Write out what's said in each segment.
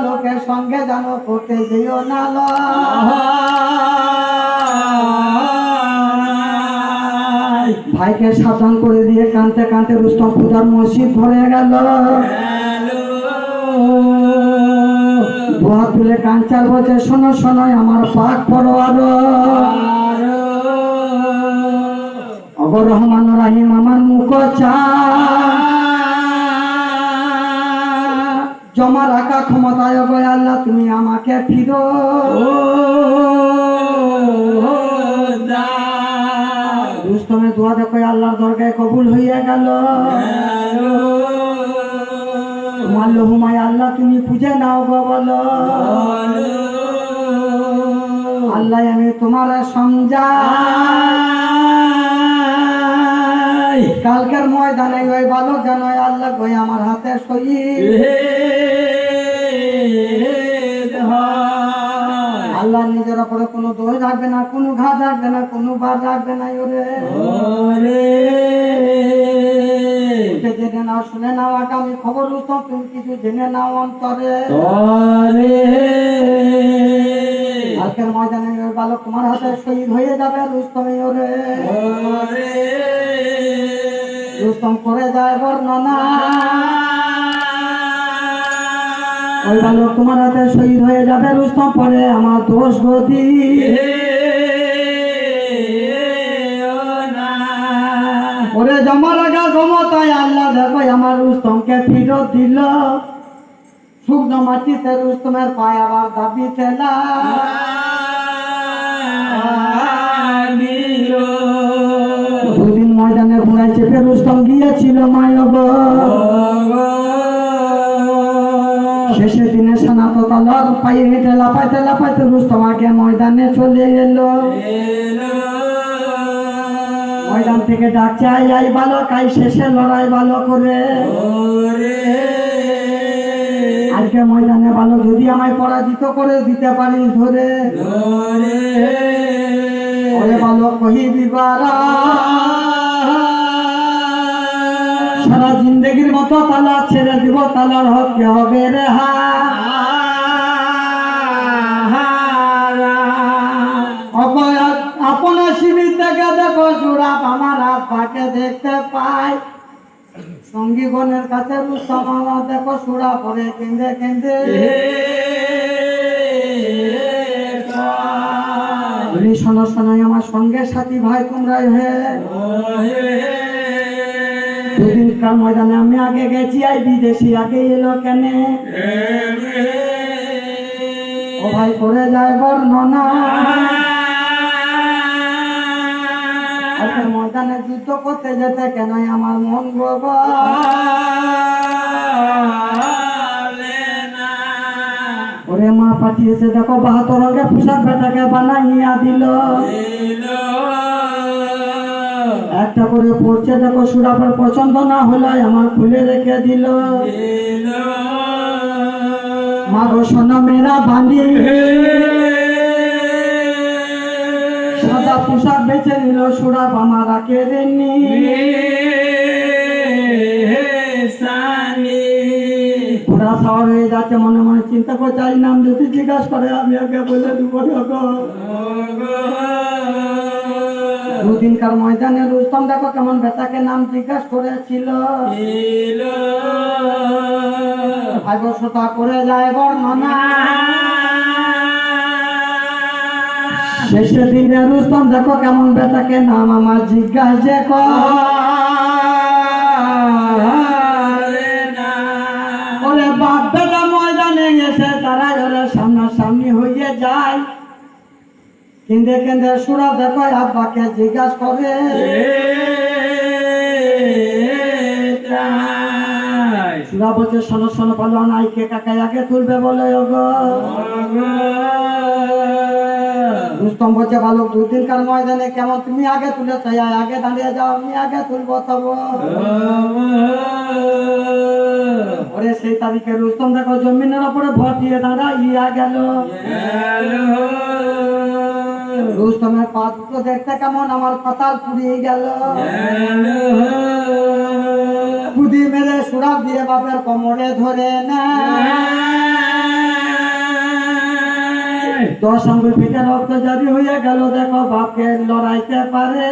বালকের সঙ্গে জানো করতে যেও না লয়। ভাইকে সাবধান করে দিয়ে কানতে কানতে রুস্তম পূজার মসজিদ ধরে গেল। দুহাত তুলে কাঞ্চার বলছে, শোনো শোনো আমার পাক পড়ো আরও অগর রহমান রাহিম আমার মুখ চা জমা রাখা ক্ষমতায় গো আল্লাহ তুমি আমাকে ফিরো। রুস্তমের দোয়া দেখো আল্লাহর দরগায় কবুল হইয়া গেল। তোমার লহুমায় আল্লাহ তুমি পুজে নাও গো বলো। আল্লাহ আমি তোমার সমঝাই কালকের ময়দানে ওই বালক জানো আল্লাহ কই আমার হাতে শহীদ আল্লাহ নিজের ওপরে কোনো দোষ রাখবে না কোনো ঘাট রাখবে না কোনো বার রাখবে না ওরে। জেনে নাও শুনে নাও আগামী খবর উত্তম তুমি কিছু জেনে নাও অন্তরে। কালকের ময়দানে ওই বালক তোমার হাতে শহীদ হয়ে যাবে রুস্তমে ওরে। রুস্তম করে যায় বর্ণনা। ওই বালক তোমার হাতে শহীদ হয়ে যাবে রুস্তম পরে আমার দোষ গতি। ওরে জমা রাখা ক্ষমতায় আল্লাহ দেখো, আমার রুস্তমকে ফিরত দিল। শুকনো মাটিতে রুস্তমের পায়ে আবার দাবি তেলা চেপে রুস্তম গিয়েছিল মায়ব শেষের দিনে সানাত তালার পায়ে হেঁটে লাপাইতে লাপাইতে রুস্তম আগে ময়দানে চলে এলো। ময়দান থেকে ডাকছে আই আই ভালো কাই শেষে লড়াই ভালো করে। আজকে ময়দানে ভালো যদি আমায় পরাজিত করে দিতে পারি ধরে। ওরে ভালো কহিবি বারা সারা জিন্দগির মতো তালা ছেড়ে দিব, তালার হকে হবে রে? হা আপনার শিবির থেকে দেখো, জোড়াপ আমার আব্বাকে দেখতে পাই সঙ্গীগণের কাছে রুস্তম দেখো, সুরা পরে কেঁদে বলি, শোনো শোনো আমার সঙ্গে সাথী ভাই তোমরাই হয়ে দুদিনকার ময়দানে আমি আগে গেছি আই বিদেশি আগে এলো কেনে? ও ভাই করে যায় বর্ণনা। ময়দানে যুদ্ধ করতে যেতে কেন আমার মন বাবা ওরে মা পাঠিয়েছে দেখো বাহাত্তর রঙের পোশাক বেটাকে বানাইয়া দিল। একটা করে পড়ছে, দেখো সুরাপের পছন্দ না হলে আমার খুলে রেখে দিল। মা গো সোনা মেরা বাঁধি সাদা পোশাক বেছে নিল সুরাপ আমার কেড়ে নি ঘোড়া সাওয়ার হয়ে যাচ্ছে, মনে মনে চিন্তা করে যাই নাম যদি জিজ্ঞাসা করে, আমি আগে বলে দিব দুদিনকার ময়দানে রুস্তম দেখো কেমন বেতাকে নাম জিজ্ঞাসা করেছিল। করে যায় বর্ণনা। শেষের দিনে রুস্তম দেখো কেমন বেটাকে নাম আমার জিজ্ঞাসা ওরে বাপ বেটা ময়দানে এসে তারা ওরা যায় কেঁদে কেঁদে সুরা দেখো আব্বাকে জিজ্ঞাসা করে। সুরা বলছে শোনো শোনো বলো নাই কে কাকাই আগে তুলবে বলে রুস্তম বলছে ভালো দুদিনকার ময়দানে কেমন তুমি আগে তুলে চাই আগে দাঁড়িয়ে যাও আমি আগে তুলবো তব। ওরে সেই তারিখে রুস্তম দেখো জমিনের ওপরে ভর দিয়ে দাঁড়া ইয়া গেল। রুস্তমের পা দুটো দেখতে কেমন? আমার কতাল পুড়িয়ে গেল। কুদি মেরে সুরাব দিয়ে বাপের কোমরে ধরে না দশ আঙ্গুল ফেটে রক্ত জারি হয়ে গেল। দেখো বাপকে লড়াইতে পারে।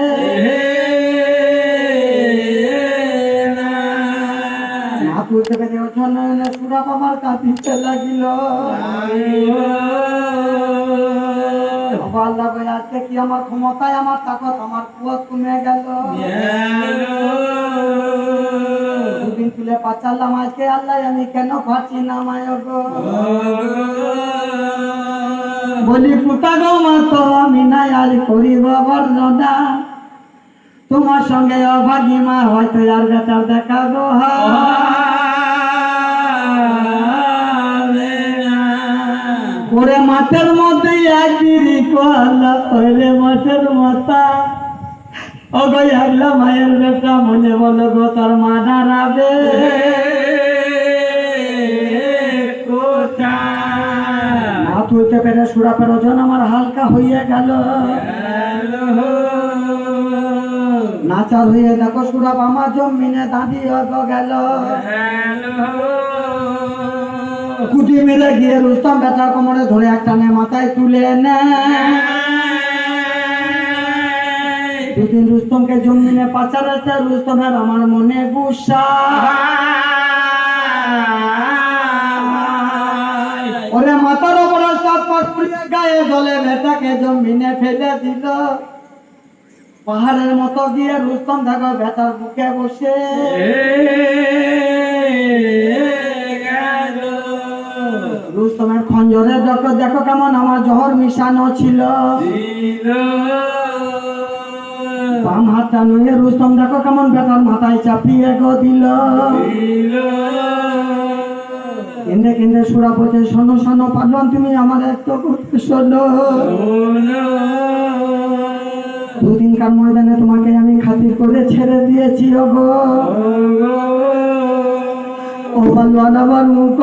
না তুলতে পেরে ওজন সুরা বাবার কাঁদিতে লাগিল। আল্লাহ বলে আজকে কি আমার ক্ষমতায় আমার তাকত আমার কুয়াত কমে গেল। দুদিন তুলে পাচারলাম আজকে আল্লাহ আমি কেন পাচ্ছি না মায় গো? বলি পুতা গো মা আমি নাই আজ করিব বর্ণনা। তোমার সঙ্গে অভাগী মা হয়তো আর বেটার দেখা গো ওরে মাঠের মধ্যে এক বিড়ি কোয়াল্লা ওরে মাঠের মাথা। ও গো আগলা মায়ের বেটা মনে বলো গো তোর মা দাঁড়াবে না তুলতে পেরে সুরাপের ওজন আমার হালকা হইয়া গেল। নাচার হয়ে দেখো সুরাপ আমার জমিনে দাঁড়িয়ে গেল। কুটি মেরে গিয়ে রুস্তম বেটার কোমরে ধরে একটা মাথায় তুলে নে দুদিন রুস্তমকে জমিনে পাচারেছে, রুস্তমের আমার মনে গুসা। ওরে মাথার ওপরে পুড়িয়ে গায়ে জলে বেটাকে জমিনে ফেলে দিল। পাহাড়ের মতো গিয়ে রুস্তম দেখো বেটার বুকে বসে। রুস্তমের খঞ্জরে দেখো দেখো কেমন আমার জহর মিশানো ছিল। বাম হাতটা নুয়ে রুস্তম দেখো কেমন বেটার মাথায় চাপিয়ে গো দিল। কেন্দে কেন্দে সুরা বলছে শোনো শোনো পালন তুমি আমার একটু করতে শোনো। দুদিনকার ময়দানে তোমাকে আমি খাতির করে ছেড়ে দিয়েছি ওগো। ও বালওয়ান আমার মুখ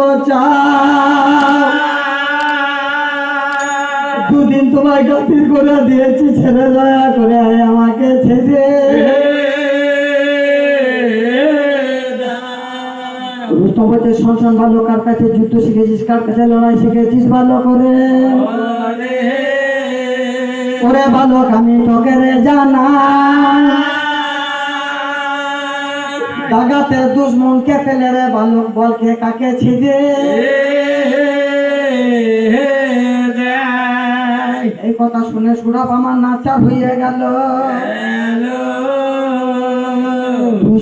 দুদিন তোমায় খাতির করে দিয়েছি ছেড়ে দয়া করে আমাকে ছেড়ে। শোন শোন ভালো কার কাছে যুদ্ধ শিখেছিস, কার কাছে লড়াই শিখেছিস ভালো করে? ওরে ভালো আমি তোকে রে জানা দাগাতে দুশ্মনকে ফেলে রে বালক বলকে কাকে ছিজে এই কথা শুনে সুরাপ আমার নাচা হয়ে গেল।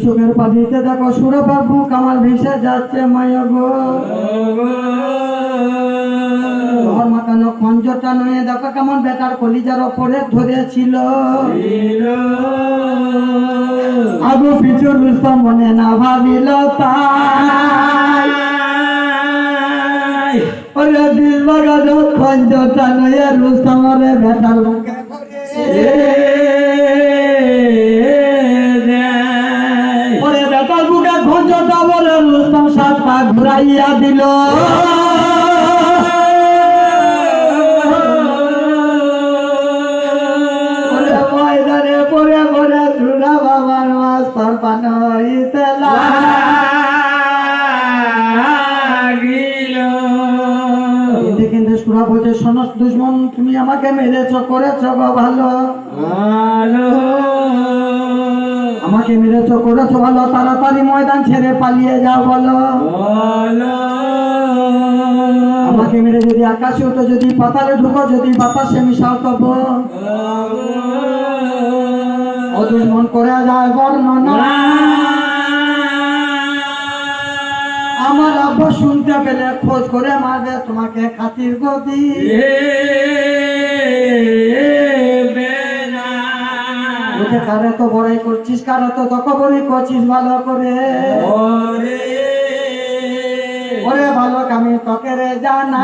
চোখের পানিতে দেখো, সুরাপার বুক আমার ভেসে যাচ্ছে, মায়া গো। খঞ্জটা নয়ে দেখো কেমন বেটার কলিজার ওপরে ধরেছিল। আবু পিছু রুস্তম মনে না ভাবিল তাই। ওরে দিল বাগানো খঞ্জটা নয়ে রুস্তমরে বেটার বুকে ওরে বেটার বুকে খঞ্জটা বলে রুস্তম সাত পা ঘুরাইয়া দিল। মাস্তর পানইতে কিন্তু সুরা বলছে শোনো দুশ্মন তুমি আমাকে মেরেছ করেছ গো ভালো। আমাকে মেরেছ করেছ ভালো তাড়াতাড়ি ময়দান ছেড়ে পালিয়ে যাও বলো। আমাকে মেরে যদি আকাশে উঠো যদি পাতালে ঢুকো যদি বাতাসে মিশাও তবু। অদুশ্মন করে যায় বর্ণনা আমার আব্বা শুনতে পেলে খোঁজ করে মারবে তোমাকে খাতির গদি বলছে কারে তো বড়াই করছিস কারে তো দখবরি করছিস ভালো করে। ওরে। ভালো আমি তোকে রে জানা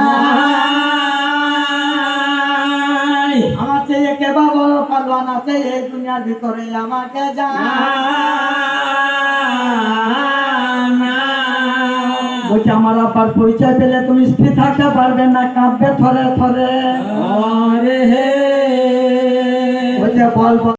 পালওয়ান আছে এই দুনিয়ার ভিতরে আমাকে বলছে আমার আপার পরিচয় পেলে তুমি স্থির থাকতে পারবে না কাঁপবে থরে থরে। বলছে বল বল।